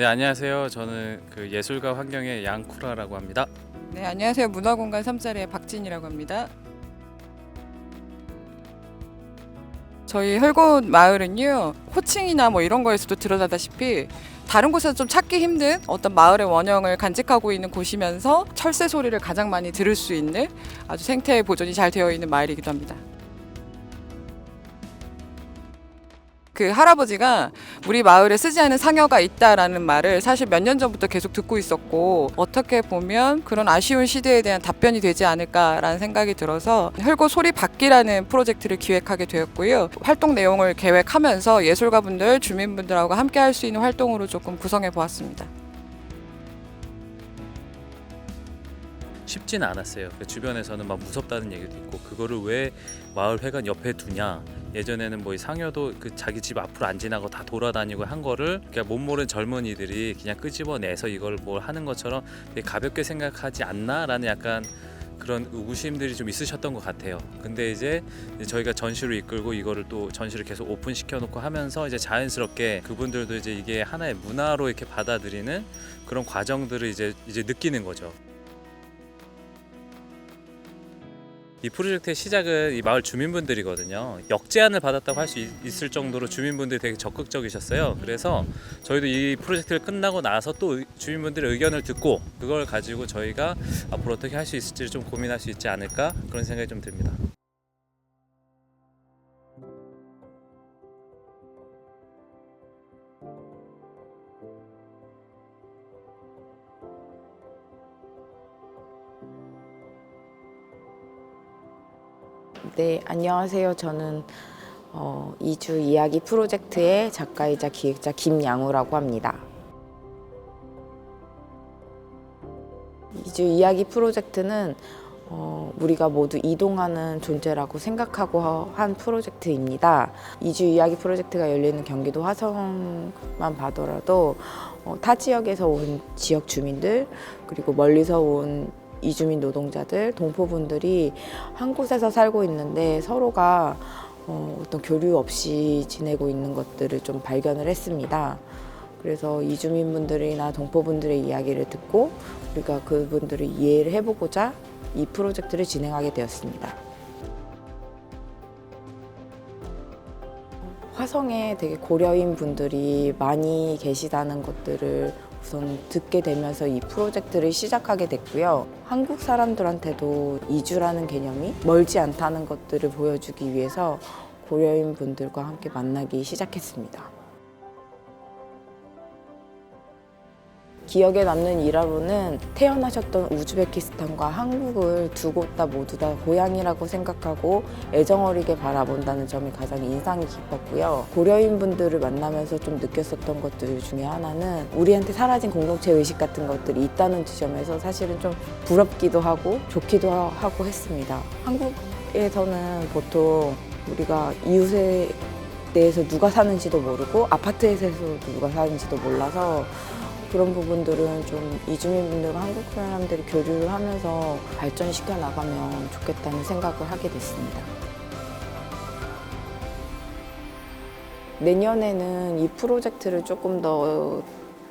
네 안녕하세요. 저는 그 예술가 환경의 양쿠라라고 합니다. 네, 안녕하세요. 문화공간 3자리의 박진이라고 합니다. 저희 헐곳 마을은요 호칭이나 뭐 이런 거에서도 드러나다시피 다른 곳에서 좀 찾기 힘든 어떤 마을의 원형을 간직하고 있는 곳이면서 철새 소리를 가장 많이 들을 수 있는 아주 생태 보존이 잘 되어 있는 마을이기도 합니다. 그 할아버지가 우리 마을에 쓰지 않은 상여가 있다라는 말을 사실 몇 년 전부터 계속 듣고 있었고 어떻게 보면 그런 아쉬운 시대에 대한 답변이 되지 않을까라는 생각이 들어서 혈고 소리 받기라는 프로젝트를 기획하게 되었고요. 활동 내용을 계획하면서 예술가분들, 주민분들하고 함께 할 수 있는 활동으로 조금 구성해 보았습니다. 쉽지는 않았어요. 그 주변에서는 막 무섭다는 얘기도 있고 그거를 왜 마을 회관 옆에 두냐. 예전에는 뭐이 상여도 그 자기 집 앞으로 안 지나고 다 돌아다니고 한 거를 그냥 못 모르는 젊은이들이 그냥 끄집어내서 이걸 뭘 하는 것처럼 가볍게 생각하지 않나라는 약간 그런 의구심들이 좀 있으셨던 것 같아요. 근데 이제 저희가 전시를 이끌고 이거를 또 전시를 계속 오픈 시켜 놓고 하면서 이제 자연스럽게 그분들도 이제 이게 하나의 문화로 이렇게 받아들이는 그런 과정들을 이제 이제 느끼는 거죠. 이 프로젝트의 시작은 이 마을 주민분들이거든요. 역제안을 받았다고 할 수 있을 정도로 주민분들이 되게 적극적이셨어요. 그래서 저희도 이 프로젝트를 끝나고 나서 또 의- 주민분들의 의견을 듣고 그걸 가지고 저희가 앞으로 어떻게 할 수 있을지를 좀 고민할 수 있지 않을까 그런 생각이 좀 듭니다. 네, 안녕하세요. 저는 어, 이주 이야기 프로젝트의 작가이자 기획자 김양우라고 합니다. 이주 이야기 프로젝트는 어, 우리가 모두 이동하는 존재라고 생각하고 한 프로젝트입니다. 이주 이야기 프로젝트가 열리는 경기도 화성만 봐더라도 어, 타 지역에서 온 지역 주민들 그리고 멀리서 온 이주민 노동자들, 동포분들이 한 곳에서 살고 있는데 서로가 어, 어떤 교류 없이 지내고 있는 것들을 좀 발견을 했습니다. 그래서 이주민분들이나 동포분들의 이야기를 듣고 우리가 그분들을 이해를 해보고자 이 프로젝트를 진행하게 되었습니다. 화성에 되게 고려인 분들이 많이 계시다는 것들을 우선 듣게 되면서 이 프로젝트를 시작하게 됐고요. 한국 사람들한테도 이주라는 개념이 멀지 않다는 것들을 보여주기 위해서 고려인 분들과 함께 만나기 시작했습니다. 기억에 남는 일화로는 태어나셨던 우즈베키스탄과 한국을 두 곳 다 모두 다 고향이라고 생각하고 애정 어리게 바라본다는 점이 가장 인상이 깊었고요. 고려인 분들을 만나면서 좀 느꼈었던 것들 중에 하나는 우리한테 사라진 공동체 의식 같은 것들이 있다는 지점에서 사실은 좀 부럽기도 하고 좋기도 하고 했습니다. 한국에서는 보통 우리가 이웃에 대해서 누가 사는지도 모르고 아파트에서 누가 사는지도 몰라서 그런 부분들은 좀 이주민분들과 한국 사람들이 교류를 하면서 발전시켜 나가면 좋겠다는 생각을 하게 됐습니다. 내년에는 이 프로젝트를 조금 더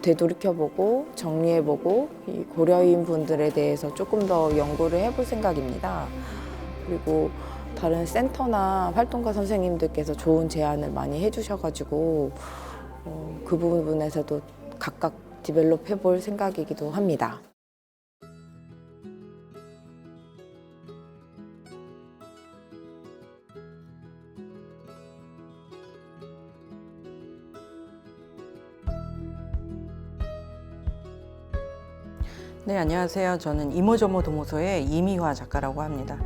되돌이켜보고 정리해보고 이 고려인 분들에 대해서 조금 더 연구를 해볼 생각입니다. 그리고 다른 센터나 활동가 선생님들께서 좋은 제안을 많이 해주셔가지고 어, 그 부분에서도 각각 디벨롭 해볼 생각이기도 합니다. 네, 안녕하세요. 저는 이모저모 도모소의 이미화 작가라고 합니다.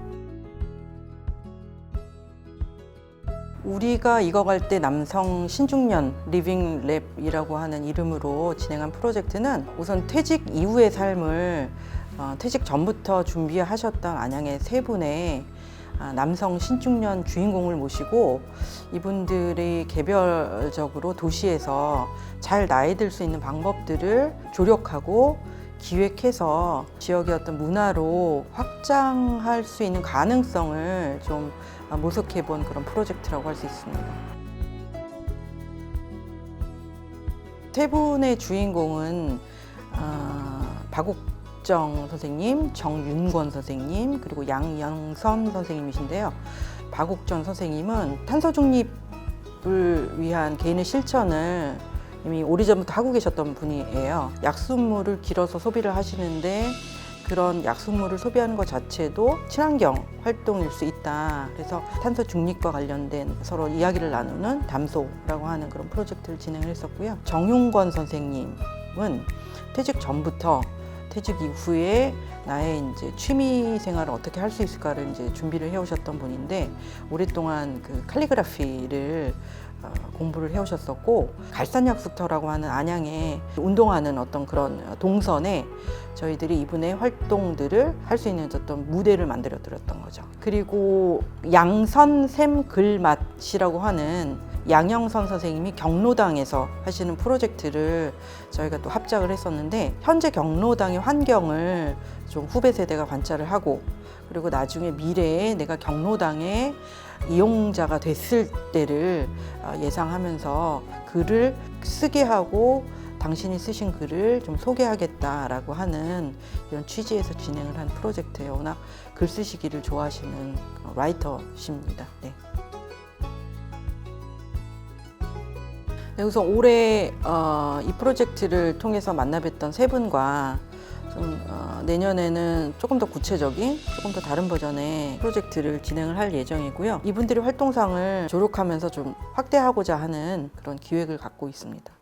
우리가 익어갈 때 남성 신중년 리빙 랩이라고 하는 이름으로 진행한 프로젝트는 우선 퇴직 이후의 삶을 어, 퇴직 전부터 준비하셨던 안양의 세 분의 아, 남성 신중년 주인공을 모시고 이분들이 개별적으로 도시에서 잘 나이 들 수 있는 방법들을 조력하고 기획해서 지역의 어떤 문화로 확장할 수 있는 가능성을 좀 모색해 본 그런 프로젝트라고 할 수 있습니다. 세 분의 주인공은 아, 박옥정 선생님, 정윤권 선생님, 그리고 양영선 선생님이신데요. 박옥정 선생님은 탄소 중립을 위한 개인의 실천을 이미 오래전부터 하고 계셨던 분이에요. 약수물을 길어서 소비를 하시는데 그런 약수물을 소비하는 것 자체도 친환경 활동일 수 있다. 그래서 탄소 중립과 관련된 서로 이야기를 나누는 담소라고 하는 그런 프로젝트를 진행을 했었고요. 정용권 선생님은 퇴직 전부터 퇴직 이후에 나의 이제 취미 생활을 어떻게 할 수 있을까를 이제 준비를 해오셨던 분인데 오랫동안 그 칼리그라피를 어, 공부를 해오셨었고 갈산약수터라고 하는 안양에 운동하는 어떤 그런 동선에 저희들이 이분의 활동들을 할 수 있는 어떤 무대를 만들어 드렸던 거죠. 그리고 양선샘 글맛이라고 하는 양영선 선생님이 경로당에서 하시는 프로젝트를 저희가 또 합작을 했었는데 현재 경로당의 환경을 좀 후배 세대가 관찰을 하고 그리고 나중에 미래에 내가 경로당의 이용자가 됐을 때를 어, 예상하면서 글을 쓰게 하고 당신이 쓰신 글을 좀 소개하겠다라고 하는 이런 취지에서 진행을 한 프로젝트예요. 워낙 글 쓰시기를 좋아하시는 라이터십니다. 네. 네, 우선 올해 어, 이 프로젝트를 통해서 만나뵀던 세 분과 좀 어, 내년에는 조금 더 구체적인, 조금 더 다른 버전의 프로젝트를 진행을 할 예정이고요. 이분들의 활동상을 조력하면서 좀 확대하고자 하는 그런 기획을 갖고 있습니다.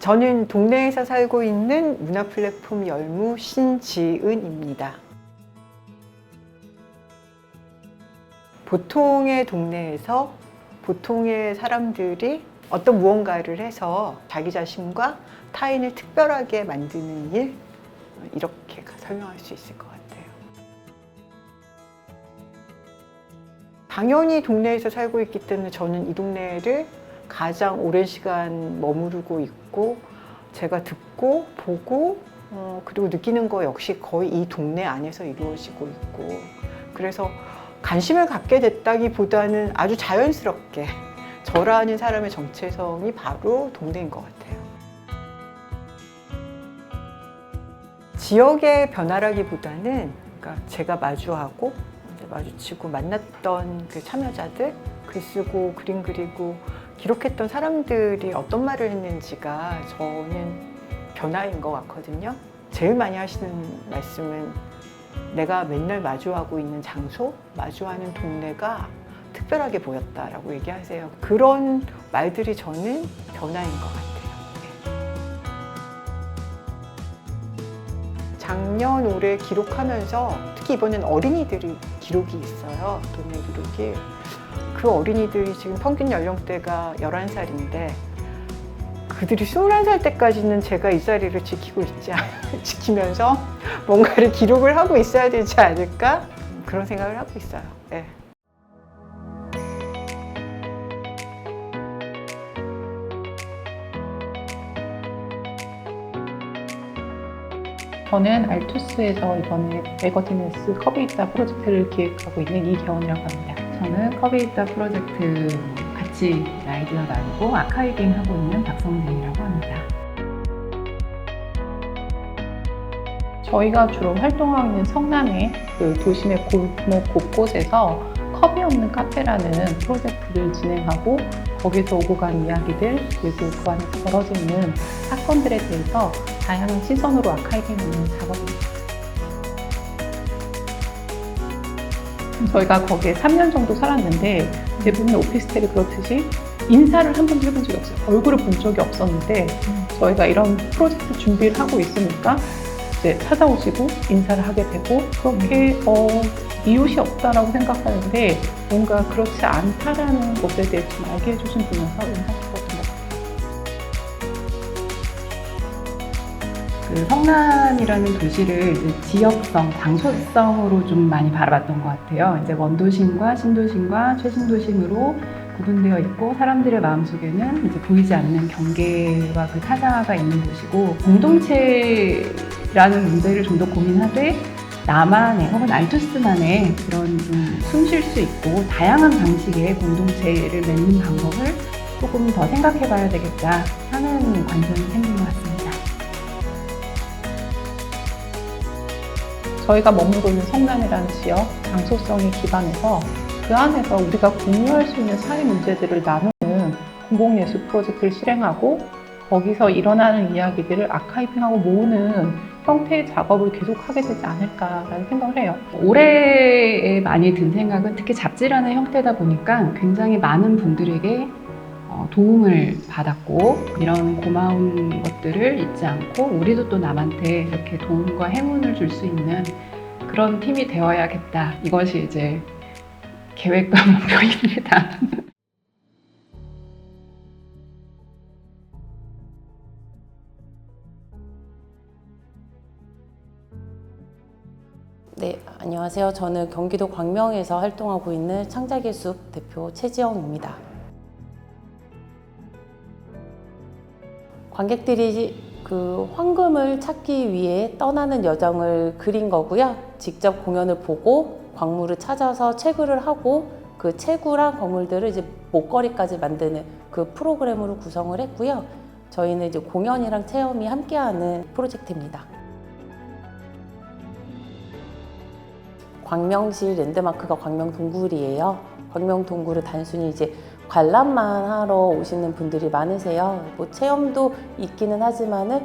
저는 동네에서 살고 있는 문화 플랫폼 열무 신지은입니다. 보통의 동네에서 보통의 사람들이 어떤 무언가를 해서 자기 자신과 타인을 특별하게 만드는 일 이렇게 설명할 수 있을 것 같아요. 당연히 동네에서 살고 있기 때문에 저는 이 동네를 가장 오랜 시간 머무르고 있고 제가 듣고 보고 어, 그리고 느끼는 거 역시 거의 이 동네 안에서 이루어지고 있고 그래서 관심을 갖게 됐다기보다는 아주 자연스럽게 저라는 사람의 정체성이 바로 동네인 것 같아요. 지역의 변화라기보다는 그러니까 제가 마주하고 마주치고 만났던 그 참여자들 글 쓰고 그림 그리고 기록했던 사람들이 어떤 말을 했는지가 저는 변화인 것 같거든요. 제일 많이 하시는 말씀은 내가 맨날 마주하고 있는 장소, 마주하는 동네가 특별하게 보였다라고 얘기하세요. 그런 말들이 저는 변화인 것 같아요. 네. 작년, 올해 기록하면서 특히 이번엔 어린이들이 기록이 있어요. 동네 기록이. 그 어린이들이 지금 평균 연령대가 11살인데 그들이 21살 때까지는 제가 이 자리를 지키고 있지 않, 지키면서 뭔가를 기록을 하고 있어야 되지 않을까? 그런 생각을 하고 있어요. 네. 저는 알투스에서 이번에 에거티네스 커비있다 프로젝트를 기획하고 있는 이경이라고 합니다. 저는 커비있다 프로젝트 같이 아이디어 나누고 아카이빙 하고 있는 박성진이라고 합니다. 저희가 주로 활동하고 있는 성남의 그 도심의 골목 곳곳에서 컵이 없는 카페라는 프로젝트를 진행하고 거기서 오고 간 이야기들 그리고 그 안에 벌어지는 사건들에 대해서 다양한 시선으로 아카이빙하는 작업입니다. 저희가 거기에 3년 정도 살았는데 대부분의 오피스텔이 그렇듯이 인사를 한 번도 해본 적이 없어요. 얼굴을 본 적이 없었는데 저희가 이런 프로젝트 준비를 하고 있으니까 이제 찾아오시고 인사를 하게 되고 그렇게 어, 이웃이 없다라고 생각하는데 뭔가 그렇지 않다라는 것에 대해 좀 알게 해주신 분이어서 인상 깊었던 것 같아요. 그 성남이라는 도시를 지역성, 장소성으로 좀 많이 바라봤던 것 같아요. 이제 원도심과 신도심과 최신도심으로 구분되어 있고 사람들의 마음속에는 이제 보이지 않는 경계와 그 타자가 있는 곳이고 공동체 라는 문제를 좀 더 고민하되 나만의 혹은 알투스만의 그런 좀 숨 쉴 수 있고 다양한 방식의 공동체를 맺는 방법을 조금 더 생각해 봐야 되겠다 하는 관점이 생긴 것 같습니다. 저희가 머물고 있는 성남이라는 지역 장소성이 기반해서 그 안에서 우리가 공유할 수 있는 사회 문제들을 나누는 공공예술 프로젝트를 실행하고 거기서 일어나는 이야기들을 아카이빙하고 모으는 형태의 작업을 계속하게 되지 않을까라는 생각을 해요. 올해에 많이 든 생각은 특히 잡지라는 형태다 보니까 굉장히 많은 분들에게 어, 도움을 받았고 이런 고마운 것들을 잊지 않고 우리도 또 남한테 이렇게 도움과 행운을 줄 수 있는 그런 팀이 되어야겠다. 이것이 이제 계획과 목표입니다. 안녕하세요. 저는 경기도 광명에서 활동하고 있는 창작의 숲 대표 최지영입니다. 관객들이 그 황금을 찾기 위해 떠나는 여정을 그린 거고요. 직접 공연을 보고 광물을 찾아서 채굴을 하고 그 채굴한 거물들을 이제 목걸이까지 만드는 그 프로그램으로 구성을 했고요. 저희는 이제 공연이랑 체험이 함께하는 프로젝트입니다. 광명시 랜드마크가 광명 동굴이에요. 광명 동굴을 단순히 이제 관람만 하러 오시는 분들이 많으세요. 뭐 체험도 있기는 하지만은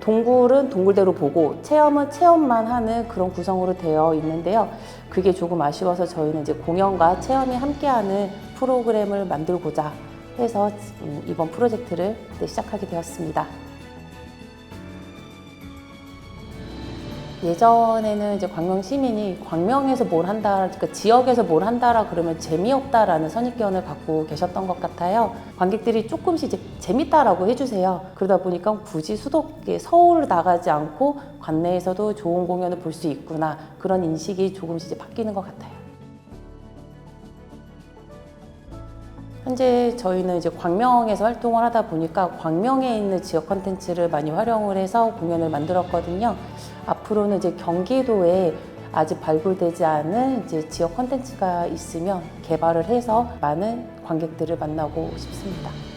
동굴은 동굴대로 보고 체험은 체험만 하는 그런 구성으로 되어 있는데요. 그게 조금 아쉬워서 저희는 이제 공연과 체험이 함께하는 프로그램을 만들고자 해서 음, 이번 프로젝트를 네, 시작하게 되었습니다. 예전에는 이제 광명 시민이 광명에서 뭘 한다, 그러니까 지역에서 뭘 한다라 그러면 재미없다라는 선입견을 갖고 계셨던 것 같아요. 관객들이 조금씩 이제 재밌다라고 해주세요. 그러다 보니까 굳이 수도계 서울을 나가지 않고 관내에서도 좋은 공연을 볼 수 있구나 그런 인식이 조금씩 이제 바뀌는 것 같아요. 현재 저희는 이제 광명에서 활동을 하다 보니까 광명에 있는 지역 컨텐츠를 많이 활용을 해서 공연을 만들었거든요. 앞으로는 이제 경기도에 아직 발굴되지 않은 이제 지역 컨텐츠가 있으면 개발을 해서 많은 관객들을 만나고 싶습니다.